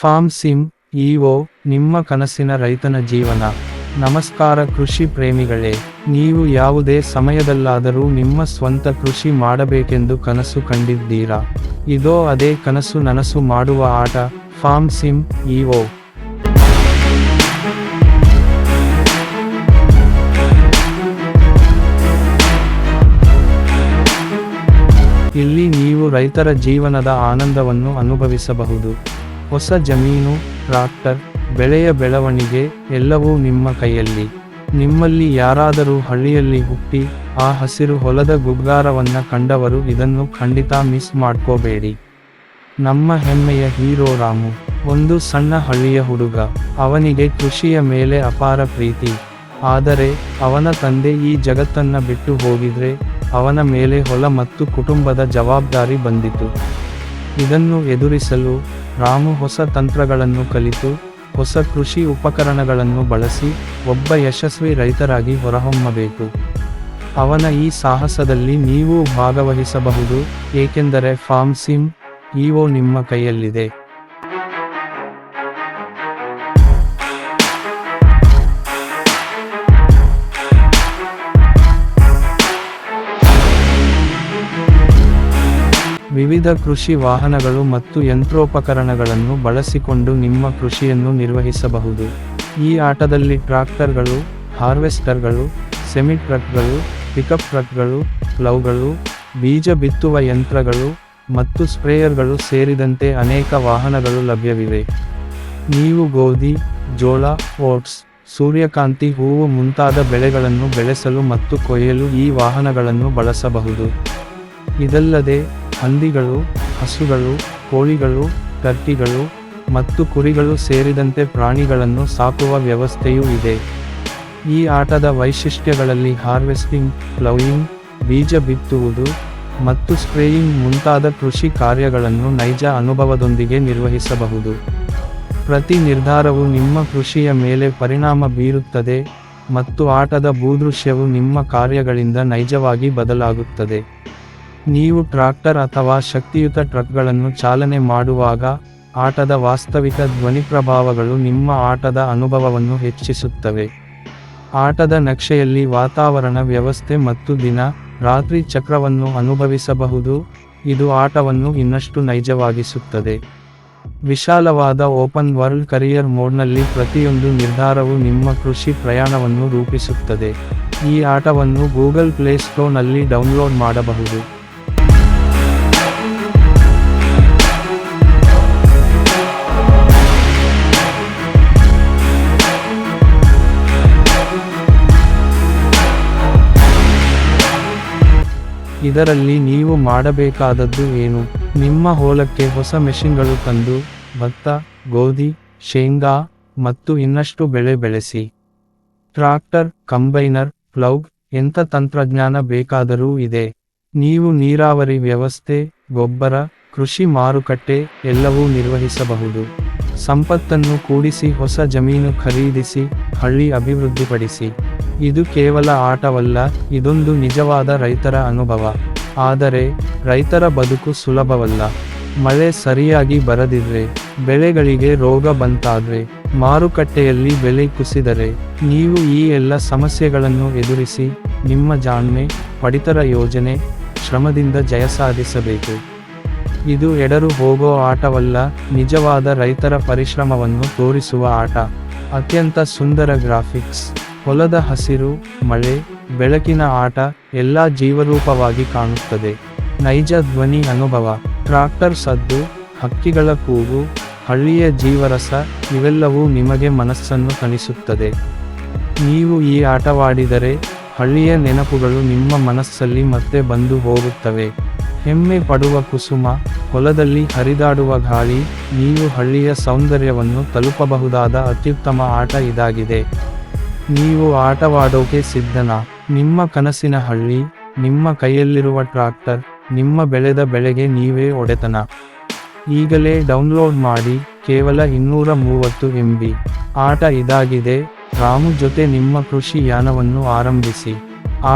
Form sim EO ನಿಮ್ಮ ಕನಸಿನ ರೈತನ ಜೀವನ. ನಮಸ್ಕಾರ ಕೃಷಿ ಪ್ರೇಮಿಗಳೇ, ನೀವು ಯಾವುದೇ ಸಮಯದಲ್ಲಾದರೂ ನಿಮ್ಮ ಸ್ವಂತ ಕೃಷಿ ಮಾಡಬೇಕೆಂದು ಕನಸು ಕಂಡಿದ್ದೀರಾ? ಇದೋ ಅದೇ ಕನಸು ನನಸು ಮಾಡುವ ಆಟ ಫಾರ್ಮ್ ಸಿಮ್ ಇಒ ಇಲ್ಲಿ ನೀವು ರೈತರ ಜೀವನದ ಆನಂದವನ್ನು ಅನುಭವಿಸಬಹುದು. ಹೊಸ ಜಮೀನು, ಟ್ರಾಕ್ಟರ್, ಬೆಳೆಯ ಬೆಳವಣಿಗೆ ಎಲ್ಲವೂ ನಿಮ್ಮ ಕೈಯಲ್ಲಿ. ನಿಮ್ಮಲ್ಲಿ ಯಾರಾದರೂ ಹಳ್ಳಿಯಲ್ಲಿ ಹುಟ್ಟಿ ಆ ಹಸಿರು ಹೊಲದ ಗುಗ್ಗಾರವನ್ನ ಕಂಡವರು ಇದನ್ನು ಖಂಡಿತ ಮಿಸ್ ಮಾಡ್ಕೋಬೇಡಿ. ನಮ್ಮ ಹೆಮ್ಮೆಯ ಹೀರೋ ರಾಮು, ಒಂದು ಸಣ್ಣ ಹಳ್ಳಿಯ ಹುಡುಗ, ಅವನಿಗೆ ಕೃಷಿಯ ಮೇಲೆ ಅಪಾರ ಪ್ರೀತಿ. ಆದರೆ, ಅವನ ತಂದೆ ಈ ಜಗತ್ತನ್ನ ಬಿಟ್ಟು ಹೋಗಿದ್ರೆ ಅವನ ಮೇಲೆ ಹೊಲ ಮತ್ತು ಕುಟುಂಬದ ಜವಾಬ್ದಾರಿ ಬಂದಿತು. ಇದನ್ನು ಎದುರಿಸಲು ರಾಮು ಹೊಸ ತಂತ್ರಗಳನ್ನು ಕಲಿತು, ಹೊಸ ಕೃಷಿ ಉಪಕರಣಗಳನ್ನು ಬಳಸಿ, ಒಬ್ಬ ಯಶಸ್ವಿ ರೈತರಾಗಿ ಹೊರಹೊಮ್ಮಬೇಕು. ಅವನ ಈ ಸಾಹಸದಲ್ಲಿ ನೀವು ಭಾಗವಹಿಸಬಹುದು, ಏಕೆಂದರೆ ಫಾರ್ಮ್ ಸಿಮ್ ಇಒ ನಿಮ್ಮ ಕೈಯಲ್ಲಿದೆ. ವಿವಿಧ ಕೃಷಿ ವಾಹನಗಳು ಮತ್ತು ಯಂತ್ರೋಪಕರಣಗಳನ್ನು ಬಳಸಿಕೊಂಡು ನಿಮ್ಮ ಕೃಷಿಯನ್ನು ನಿರ್ವಹಿಸಬಹುದು. ಈ ಆಟದಲ್ಲಿ ಟ್ರಾಕ್ಟರ್ಗಳು, ಹಾರ್ವೆಸ್ಟರ್ಗಳು, ಸೆಮಿ ಟ್ರಕ್ಗಳು, ಪಿಕಪ್ ಟ್ರಕ್ಗಳು, ಪ್ಲೌಗಳು, ಬೀಜ ಬಿತ್ತುವ ಯಂತ್ರಗಳು ಮತ್ತು ಸ್ಪ್ರೇಯರ್ಗಳು ಸೇರಿದಂತೆ ಅನೇಕ ವಾಹನಗಳು ಲಭ್ಯವಿವೆ. ನೀವು ಗೋಧಿ, ಜೋಳ, ಓಟ್ಸ್, ಸೂರ್ಯಕಾಂತಿ ಹೂವು ಮುಂತಾದ ಬೆಳೆಗಳನ್ನು ಬೆಳೆಸಲು ಮತ್ತು ಕೊಯ್ಯಲು ಈ ವಾಹನಗಳನ್ನು ಬಳಸಬಹುದು. ಇದಲ್ಲದೆ ಹಂದಿಗಳು ಹಸುಗಳು, ಕೋಳಿಗಳು ಟರ್ಕಿಗಳು ಮತ್ತು ಕುರಿಗಳು ಸೇರಿದಂತೆ ಪ್ರಾಣಿಗಳನ್ನು ಸಾಕುವ ವ್ಯವಸ್ಥೆಯೂ ಇದೆ. ಈ ಆಟದ ವೈಶಿಷ್ಟ್ಯಗಳಲ್ಲಿ ಹಾರ್ವೆಸ್ಟಿಂಗ್, ಪ್ಲೌಯಿಂಗ್, ಬೀಜ ಬಿತ್ತುವುದು ಮತ್ತು ಸ್ಪ್ರೇಯಿಂಗ್ ಮುಂತಾದ ಕೃಷಿ ಕಾರ್ಯಗಳನ್ನು ನೈಜ ಅನುಭವದೊಂದಿಗೆ ನಿರ್ವಹಿಸಬಹುದು. ಪ್ರತಿ ನಿರ್ಧಾರವು ನಿಮ್ಮ ಕೃಷಿಯ ಮೇಲೆ ಪರಿಣಾಮ ಬೀರುತ್ತದೆ ಮತ್ತು ಆಟದ ಭೂದೃಶ್ಯವು ನಿಮ್ಮ ಕಾರ್ಯಗಳಿಂದ ನೈಜವಾಗಿ ಬದಲಾಗುತ್ತದೆ. ನೀವು ಟ್ರಾಕ್ಟರ್ ಅಥವಾ ಶಕ್ತಿಯುತ ಟ್ರಕ್ಗಳನ್ನು ಚಾಲನೆ ಮಾಡುವಾಗ, ಆಟದ ವಾಸ್ತವಿಕ ಧ್ವನಿ ಪ್ರಭಾವಗಳು ನಿಮ್ಮ ಆಟದ ಅನುಭವವನ್ನು ಹೆಚ್ಚಿಸುತ್ತವೆ. ಆಟದ ನಕ್ಷೆಯಲ್ಲಿ ವಾತಾವರಣ, ವ್ಯವಸ್ಥೆ ಮತ್ತು ದಿನ, ರಾತ್ರಿ ಚಕ್ರವನ್ನು ಅನುಭವಿಸಬಹುದು. ಇದು ಆಟವನ್ನು ಇನ್ನಷ್ಟು ನೈಜವಾಗಿಸುತ್ತದೆ. ವಿಶಾಲವಾದ ಓಪನ್ ವರ್ಲ್ಡ್ ಕರಿಯರ್ ಮೋಡ್ನಲ್ಲಿ ಪ್ರತಿಯೊಂದು ನಿರ್ಧಾರವು ನಿಮ್ಮ ಕೃಷಿ ಪ್ರಯಾಣವನ್ನು ರೂಪಿಸುತ್ತದೆ. ಈ ಆಟವನ್ನು ಗೂಗಲ್ ಪ್ಲೇ ಸ್ಟೋರ್ನಲ್ಲಿ ಡೌನ್ಲೋಡ್ ಮಾಡಬಹುದು. ಇದರಲ್ಲಿ ನೀವು ಮಾಡಬೇಕಾದದ್ದು ಏನು? ನಿಮ್ಮ ಹೊಲಕ್ಕೆ ಹೊಸ ಮೆಷಿನ್ಗಳು ತಂದು, ಭತ್ತ, ಗೋಧಿ, ಶೇಂಗಾ ಮತ್ತು ಇನ್ನಷ್ಟು ಬೆಳೆ ಬೆಳೆಸಿ. ಟ್ರಾಕ್ಟರ್ ಕಂಬೈನರ್, ಪ್ಲೌಗ್ ಎಂಥ ತಂತ್ರಜ್ಞಾನ ಬೇಕಾದರೂ ಇದೆ. ನೀವು ನೀರಾವರಿ ವ್ಯವಸ್ಥೆ, ಗೊಬ್ಬರ, ಕೃಷಿ ಮಾರುಕಟ್ಟೆ ಎಲ್ಲವೂ ನಿರ್ವಹಿಸಬಹುದು. ಸಂಪತ್ತನ್ನು ಕೂಡಿಸಿ, ಹೊಸ ಜಮೀನು ಖರೀದಿಸಿ, ಹಳ್ಳಿ ಅಭಿವೃದ್ಧಿಪಡಿಸಿ. ಇದು ಕೇವಲ ಆಟವಲ್ಲ, ಇದೊಂದು ನಿಜವಾದ ರೈತರ ಅನುಭವ. ಆದರೆ, ರೈತರ ಬದುಕು ಸುಲಭವಲ್ಲ. ಮಳೆ ಸರಿಯಾಗಿ ಬರದಿದ್ರೆ, ಬೆಳೆಗಳಿಗೆ ರೋಗ ಬಂತಾದ್ರೆ, ಮಾರುಕಟ್ಟೆಯಲ್ಲಿ ಬೆಲೆ ಕುಸಿದರೆ, ನೀವು ಈ ಎಲ್ಲ ಸಮಸ್ಯೆಗಳನ್ನು ಎದುರಿಸಿ, ನಿಮ್ಮ ಜಾಣ್ಮೆ, ಪಡಿತರ ಯೋಜನೆ, ಶ್ರಮದಿಂದ ಜಯ ಸಾಧಿಸಬೇಕು. ಇದು ಎಡರು ಹೋಗೋ ಆಟವಲ್ಲ, ನಿಜವಾದ ರೈತರ ಪರಿಶ್ರಮವನ್ನು ತೋರಿಸುವ ಆಟ. ಅತ್ಯಂತ ಸುಂದರ ಗ್ರಾಫಿಕ್ಸ್. ಹೊಲದ ಹಸಿರು, ಮಳೆ, ಬೆಳಕಿನ ಆಟ ಎಲ್ಲ ಜೀವರೂಪವಾಗಿ ಕಾಣುತ್ತದೆ. ನೈಜ ಧ್ವನಿ ಅನುಭವ, ಟ್ರಾಕ್ಟರ್ ಸದ್ದು, ಹಕ್ಕಿಗಳ ಕೂಗು, ಹಳ್ಳಿಯ ಜೀವರಸ ಇವೆಲ್ಲವೂ ನಿಮಗೆ ಮನಸ್ಸನ್ನು ತಣಿಸುತ್ತದೆ. ನೀವು ಈ ಆಟವಾಡಿದರೆ ಹಳ್ಳಿಯ ನೆನಪುಗಳು ನಿಮ್ಮ ಮನಸ್ಸಲ್ಲಿ ಮತ್ತೆ ಬಂದು ಹೋಗುತ್ತವೆ. ಹೆಮ್ಮೆ ಪಡುವ ಕುಸುಮ, ಹೊಲದಲ್ಲಿ ಹರಿದಾಡುವ ಗಾಳಿ, ನೀವು ಹಳ್ಳಿಯ ಸೌಂದರ್ಯವನ್ನು ತಲುಪಬಹುದಾದ ಅತ್ಯುತ್ತಮ ಆಟ ಇದಾಗಿದೆ. ನೀವು ಆಟವಾಡೋಕೆ ಸಿದ್ಧನಾ? ನಿಮ್ಮ ಕನಸಿನ ಹಳ್ಳಿ, ನಿಮ್ಮ ಕೈಯಲ್ಲಿರುವ ಟ್ರಾಕ್ಟರ್, ನಿಮ್ಮ ಬೆಳೆದ ಬೆಳೆಗೆ ನೀವೇ ಒಡೆತನ. ಈಗಲೇ ಡೌನ್ಲೋಡ್ ಮಾಡಿ, ಕೇವಲ ಇನ್ನೂರ ಮೂವತ್ತು ಎಂ ಬಿ ಆಟ ಇದಾಗಿದೆ, ರಾಮು ಜೊತೆ ನಿಮ್ಮ ಕೃಷಿ ಯಾನವನ್ನು ಆರಂಭಿಸಿ.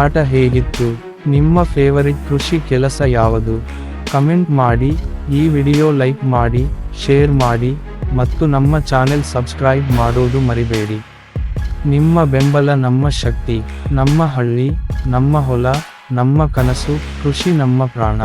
ಆಟ ಹೇಗಿತ್ತು? ನಿಮ್ಮ ಫೇವರಿಟ್ ಕೃಷಿ ಕೆಲಸ ಯಾವುದು? ಕಮೆಂಟ್ ಮಾಡಿ, ಈ ವಿಡಿಯೋ ಲೈಕ್ ಮಾಡಿ, ಶೇರ್ ಮಾಡಿ, ಮತ್ತು ನಮ್ಮ ಚಾನೆಲ್ ಸಬ್ಸ್ಕ್ರೈಬ್ ಮಾಡೋದು ಮರಿಬೇಡಿ. ನಿಮ್ಮ ಬೆಂಬಲ ನಮ್ಮ ಶಕ್ತಿ ನಮ್ಮ ಹಳ್ಳಿ ನಮ್ಮ ಹೊಲ ನಮ್ಮ ಕನಸು ಕೃಷಿ ನಮ್ಮ ಪ್ರಾಣ.